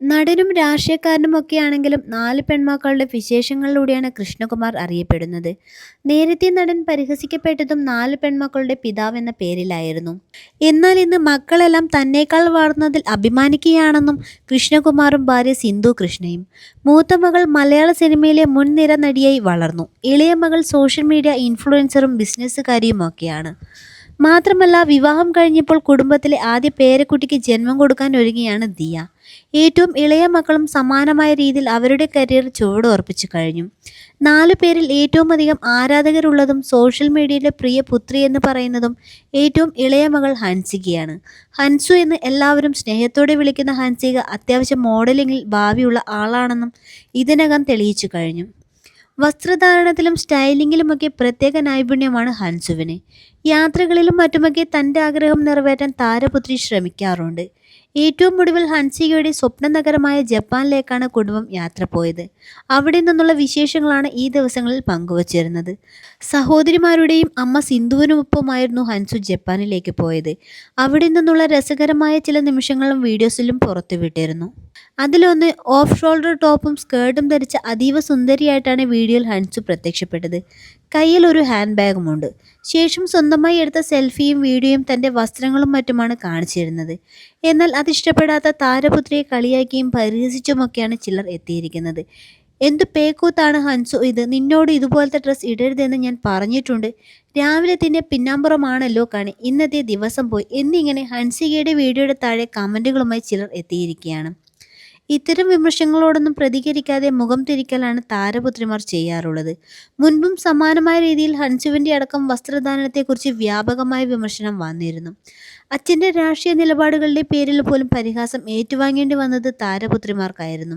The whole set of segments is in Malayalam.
നടനും രാഷ്ട്രീയക്കാരനും ഒക്കെയാണെങ്കിലും നാല് പെൺമക്കളുടെ വിശേഷങ്ങളിലൂടെയാണ് കൃഷ്ണകുമാർ അറിയപ്പെടുന്നത്. നേരത്തെ നടൻ പരിഹസിക്കപ്പെട്ടതും നാല് പെൺമക്കളുടെ പിതാവ് എന്ന പേരിലായിരുന്നു. എന്നാൽ ഇന്ന് മക്കളെല്ലാം തന്നെക്കാൾ വളർന്നതിൽ അഭിമാനിക്കുകയാണെന്നും കൃഷ്ണകുമാറും ഭാര്യ സിന്ധു കൃഷ്ണയും. മൂത്ത മകൾ മലയാള സിനിമയിലെ മുൻനിര നടിയായി വളർന്നു. ഇളയ മകൾ സോഷ്യൽ മീഡിയ ഇൻഫ്ലുവൻസറും ബിസിനസുകാരിയുമൊക്കെയാണ്. മാത്രമല്ല വിവാഹം കഴിഞ്ഞപ്പോൾ കുടുംബത്തിലെ ആദ്യ പേരക്കുട്ടിക്ക് ജന്മം കൊടുക്കാൻ ഒരുങ്ങിയാണ് ദിയ. ഏറ്റവും ഇളയ മക്കളും സമാനമായ രീതിയിൽ അവരുടെ കരിയർ ചുവടുറപ്പിച്ചു കഴിഞ്ഞു. നാലു പേരിൽ ഏറ്റവും അധികം ആരാധകരുള്ളതും സോഷ്യൽ മീഡിയയിലെ പ്രിയ പുത്രി എന്ന് പറയുന്നതും ഏറ്റവും ഇളയ മകൾ ഹൻസികയാണ്. ഹൻസു എന്ന് എല്ലാവരും സ്നേഹത്തോടെ വിളിക്കുന്ന ഹൻസിക അത്യാവശ്യം മോഡലിംഗിൽ ഭാവിയുള്ള ആളാണെന്നും ഇതിനകം തെളിയിച്ചു കഴിഞ്ഞു. വസ്ത്രധാരണത്തിലും സ്റ്റൈലിംഗിലുമൊക്കെ പ്രത്യേക നൈപുണ്യമാണ് ഹൻസുവിന്. യാത്രകളിലും മറ്റുമൊക്കെ തന്റെ ആഗ്രഹം നിറവേറ്റാൻ താരപുത്രി ശ്രമിക്കാറുണ്ട്. ഏറ്റവും ഒടുവിൽ ഹൻസികയുടെ സ്വപ്ന നഗരമായ ജപ്പാനിലേക്കാണ് കുടുംബം യാത്ര പോയത്. അവിടെ നിന്നുള്ള വിശേഷങ്ങളാണ് ഈ ദിവസങ്ങളിൽ പങ്കുവച്ചിരുന്നത്. സഹോദരിമാരുടെയും അമ്മ സിന്ധുവിനുമൊപ്പമായിരുന്നു ഹൻസു ജപ്പാനിലേക്ക് പോയത്. അവിടെ നിന്നുള്ള രസകരമായ ചില നിമിഷങ്ങളും വീഡിയോസിലും പുറത്തുവിട്ടിരുന്നു. അതിലൊന്ന് ഓഫ് ഷോൾഡർ ടോപ്പും സ്കേർട്ടും ധരിച്ച അതീവ സുന്ദരിയായിട്ടാണ് വീഡിയോയിൽ ഹൻസു പ്രത്യക്ഷപ്പെട്ടത്. കയ്യിൽ ഒരു ഹാൻഡ് ബാഗുമുണ്ട്. ശേഷം സ്വന്തമായി എടുത്ത സെൽഫിയും വീഡിയോയും തന്റെ വസ്ത്രങ്ങളും മറ്റുമാണ് കാണിച്ചിരുന്നത്. അതിഷ്ടപ്പെടാത്ത താരപുത്രിയെ കളിയാക്കിയും പരിഹസിച്ചുമൊക്കെയാണ് ചിലർ എത്തിയിരിക്കുന്നത്. എന്തു പേക്കൂത്താണ് ഹൻസു ഇത് നിന്നോട് ഇതുപോലത്തെ ഡ്രസ്സ് ഇടരുതെന്ന് ഞാൻ പറഞ്ഞിട്ടുണ്ട്. രാവിലെ തന്നെ പിന്നാമ്പുറമാണല്ലോ കണി ഇന്നത്തെ ദിവസം പോയി എന്നിങ്ങനെ ഹൻസികയുടെ വീഡിയോയുടെ താഴെ കമന്റുകളുമായി ചിലർ എത്തിയിരിക്കുകയാണ്. ഇത്തരം വിമർശങ്ങളോടൊന്നും പ്രതികരിക്കാതെ മുഖം തിരിക്കലാണ് താരപുത്രിമാർ ചെയ്യാറുള്ളത്. മുൻപും സമാനമായ രീതിയിൽ ഹൻസുവിന്റെ അടക്കം വസ്ത്രദാനത്തെക്കുറിച്ച് വ്യാപകമായ വിമർശനം വന്നിരുന്നു. അച്ഛന്റെ രാഷ്ട്രീയ നിലപാടുകളുടെ പേരിൽ പോലും പരിഹാസം ഏറ്റുവാങ്ങേണ്ടി വന്നത് താരപുത്രിമാർക്കായിരുന്നു.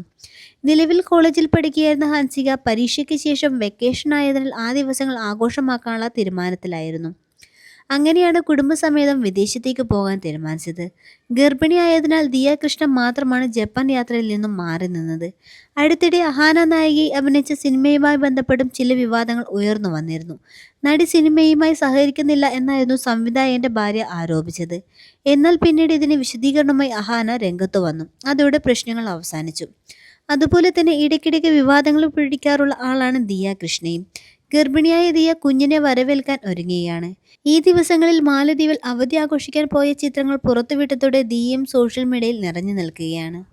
നിലവിൽ കോളേജിൽ പഠിക്കുകയായിരുന്ന ഹൻസിക പരീക്ഷയ്ക്ക് ശേഷം വെക്കേഷൻ ആയതിനാൽ ആ ദിവസങ്ങൾ ആഘോഷമാക്കാനുള്ള തീരുമാനത്തിലായിരുന്നു. അങ്ങനെയാണ് കുടുംബസമേതം വിദേശത്തേക്ക് പോകാൻ തീരുമാനിച്ചത്. ഗർഭിണിയായതിനാൽ ദിയ കൃഷ്ണ മാത്രമാണ് ജപ്പാൻ യാത്രയിൽ നിന്നും മാറി നിന്നത്. അടുത്തിടെ അഹാന നായികയെ അഭിനയിച്ച സിനിമയുമായി ബന്ധപ്പെട്ടും ചില വിവാദങ്ങൾ ഉയർന്നു വന്നിരുന്നു. നടി സിനിമയുമായി സഹകരിക്കുന്നില്ല എന്നായിരുന്നു സംവിധായകന്റെ ഭാര്യ ആരോപിച്ചത്. എന്നാൽ പിന്നീട് ഇതിന് വിശദീകരണവുമായി അഹാന രംഗത്തുവന്നു. അതോടെ പ്രശ്നങ്ങൾ അവസാനിച്ചു. അതുപോലെ തന്നെ ഇടയ്ക്കിടയ്ക്ക് വിവാദങ്ങൾ പിടിക്കാറുള്ള ആളാണ് ദിയ കൃഷ്ണയും. ഗർഭിണിയായ ദിയ കുഞ്ഞിനെ വരവേൽക്കാൻ ഒരുങ്ങുകയാണ്. ഈ ദിവസങ്ങളിൽ മാലദ്വീപിൽ അവധി ആഘോഷിക്കാൻ പോയ ചിത്രങ്ങൾ പുറത്തുവിട്ടതോടെ ദിയയും സോഷ്യൽ മീഡിയയിൽ നിറഞ്ഞു നിൽക്കുകയാണ്.